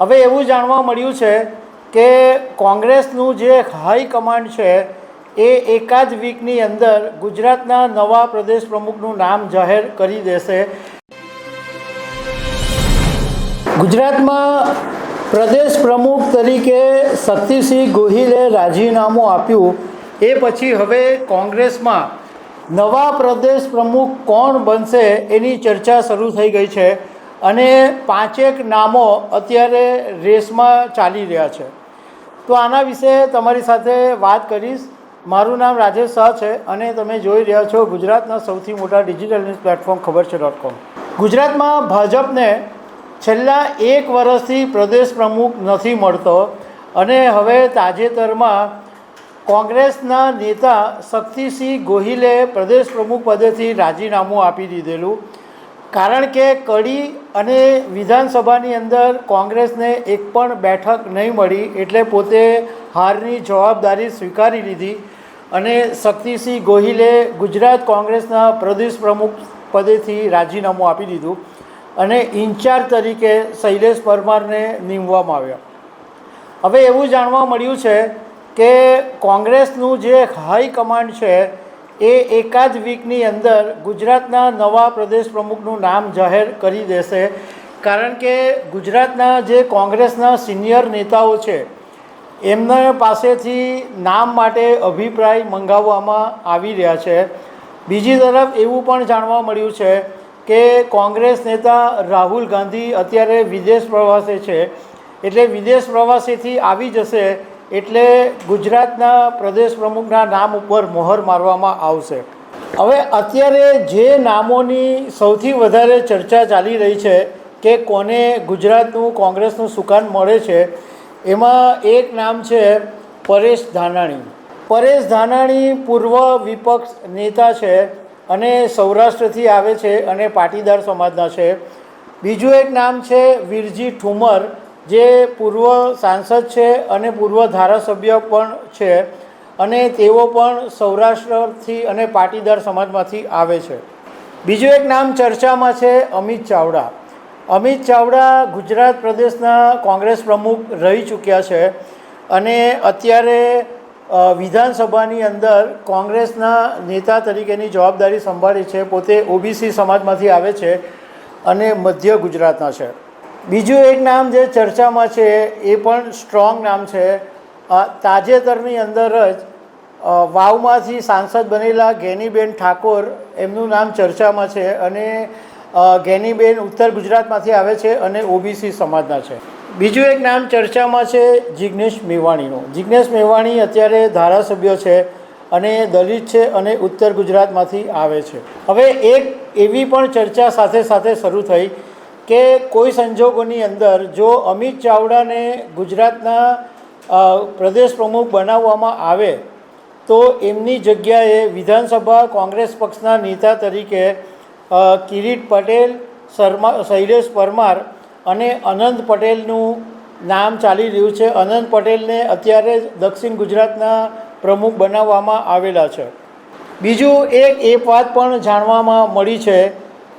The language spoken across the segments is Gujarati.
હવે એવું જાણવા મળ્યું છે કે કોંગ્રેસનું જે હાઈકમાન્ડ છે, એ એકાદ વીકની અંદર ગુજરાતના નવા પ્રદેશ પ્રમુખનું નામ જાહેર કરી દેશે. ગુજરાતમાં પ્રદેશ પ્રમુખ તરીકે શક્તિસિંહ ગોહિલે રાજીનામું આપ્યું. એ પછી હવે કોંગ્રેસમાં નવા પ્રદેશ પ્રમુખ કોણ બનશે એની ચર્ચા શરૂ થઈ ગઈ છે. અને પાંચેક નામો અત્યારે રેસમાં ચાલી રહ્યા છે. તો આના વિશે તમારી સાથે વાત કરીશ. મારું નામ રાજેશ શાહ છે અને તમે જોઈ રહ્યા છો ગુજરાતના સૌથી મોટા ડિજિટલ ન્યૂઝ પ્લેટફોર્મ ખબર છે ડોટ કોમ. ગુજરાતમાં ભાજપને છેલ્લા એક વર્ષથી પ્રદેશ પ્રમુખ નથી મળતો અને હવે તાજેતરમાં કોંગ્રેસના નેતા શક્તિસિંહ ગોહિલે પ્રદેશ પ્રમુખ પદેથી રાજીનામું આપી દીધેલું. કારણ કે કડી અને વિધાનસભાની અંદર કોંગ્રેસને એક પણ બેઠક નહીં મળી એટલે પોતે હારની જવાબદારી સ્વીકારી લીધી અને શક્તિસિંહ ગોહિલે ગુજરાત કોંગ્રેસના પ્રદેશ પ્રમુખ પદેથી રાજીનામું આપી દીધું અને ઇન્ચાર્જ તરીકે શૈલેષ પરમારને નીમવામાં આવ્યા. હવે એવું જાણવા મળ્યું છે કે કોંગ્રેસનું જે હાઈકમાન્ડ છે એ એકાદ વીકની અંદર ગુજરાતના નવા પ્રદેશ પ્રમુખનું નામ જાહેર કરી દેશે. કારણ કે ગુજરાતના જે કોંગ્રેસના સિનિયર નેતાઓ છે, એમના પાસેથી નામ માટે અભિપ્રાય મંગાવવામાં આવી રહ્યા છે. બીજી તરફ એવું પણ જાણવા મળ્યું છે કે કોંગ્રેસ નેતા રાહુલ ગાંધી અત્યારે વિદેશ પ્રવાસે છે. એટલે વિદેશ પ્રવાસેથી આવી જશે એટલે ગુજરાતના પ્રદેશ પ્રમુખના નામ ઉપર મોહર મારવામાં આવશે. હવે અત્યારે જે નામોની સૌથી વધારે ચર્ચા ચાલી રહી છે કે કોને ગુજરાતનું કોંગ્રેસનું સુકાન મળે છે, એમાં એક નામ છે પરેશ ધાનાણી. પરેશ ધાનાણી પૂર્વ વિપક્ષ નેતા છે અને સૌરાષ્ટ્રથી આવે છે અને પાટીદાર સમાજના છે. બીજું એક નામ છે વીરજી ઠુમર. જે પૂર્વ સાંસદ છે અને પૂર્વ ધારાસભ્ય પણ છે અને તેઓ પણ સૌરાષ્ટ્રથી અને પાટીદાર સમાજમાંથી આવે છે. બીજું એક નામ ચર્ચામાં છે અમિત ચાવડા. અમિત ચાવડા ગુજરાત પ્રદેશના કોંગ્રેસ પ્રમુખ રહી ચૂક્યા છે અને અત્યારે વિધાનસભાની અંદર કોંગ્રેસના નેતા તરીકેની જવાબદારી સંભાળી છે. પોતે ઓબીસી સમાજમાંથી આવે છે અને મધ્ય ગુજરાતના છે. બીજું એક નામ જે ચર્ચામાં છે, એ પણ સ્ટ્રોંગ નામ છે. તાજેતરની અંદર જ વાવમાંથી સાંસદ બનેલા ગેનીબેન ઠાકોર એમનું નામ ચર્ચામાં છે અને ઘેનીબેન ઉત્તર ગુજરાતમાંથી આવે છે અને ઓબીસી સમાજના છે. બીજું એક નામ ચર્ચામાં છે જિજ્ઞેશ મેવાણીનું. જિજ્ઞેશ મેવાણી અત્યારે ધારાસભ્ય છે અને દલિત છે અને ઉત્તર ગુજરાતમાંથી આવે છે. હવે એક એવી પણ ચર્ચા સાથે સાથે શરૂ થઈ કે કોઈ સંજોગોની અંદર જો અમિત ચાવડાને ગુજરાતના પ્રદેશ પ્રમુખ બનાવવામાં આવે, તો એમની જગ્યાએ વિધાનસભા કોંગ્રેસ પક્ષના નેતા તરીકે કિરીટ પટેલ, શર્મા, શૈલેષ પરમાર અને અનંત પટેલનું નામ ચાલી રહ્યું છે. અનંત પટેલને અત્યારે દક્ષિણ ગુજરાતના પ્રમુખ બનાવવામાં આવેલા છે. બીજું એક એ વાત પણ જાણવામાં મળી છે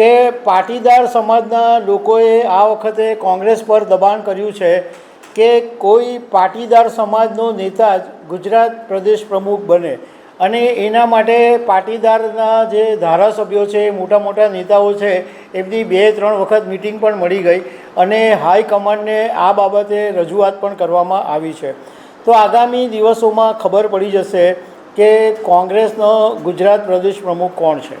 કે પાટીદાર સમાજના લોકોએ આ વખતે કોંગ્રેસ પર દબાણ કર્યું છે કે કોઈ પાટીદાર સમાજનો નેતા જ ગુજરાત પ્રદેશ પ્રમુખ બને. અને એના માટે પાટીદારના જે ધારાસભ્યો છે, મોટા મોટા નેતાઓ છે, એમની બે ત્રણ વખત મિટિંગ પણ મળી ગઈ અને હાઈકમાન્ડને આ બાબતે રજૂઆત પણ કરવામાં આવી છે. તો આગામી દિવસોમાં ખબર પડી જશે કે કોંગ્રેસનો ગુજરાત પ્રદેશ પ્રમુખ કોણ છે.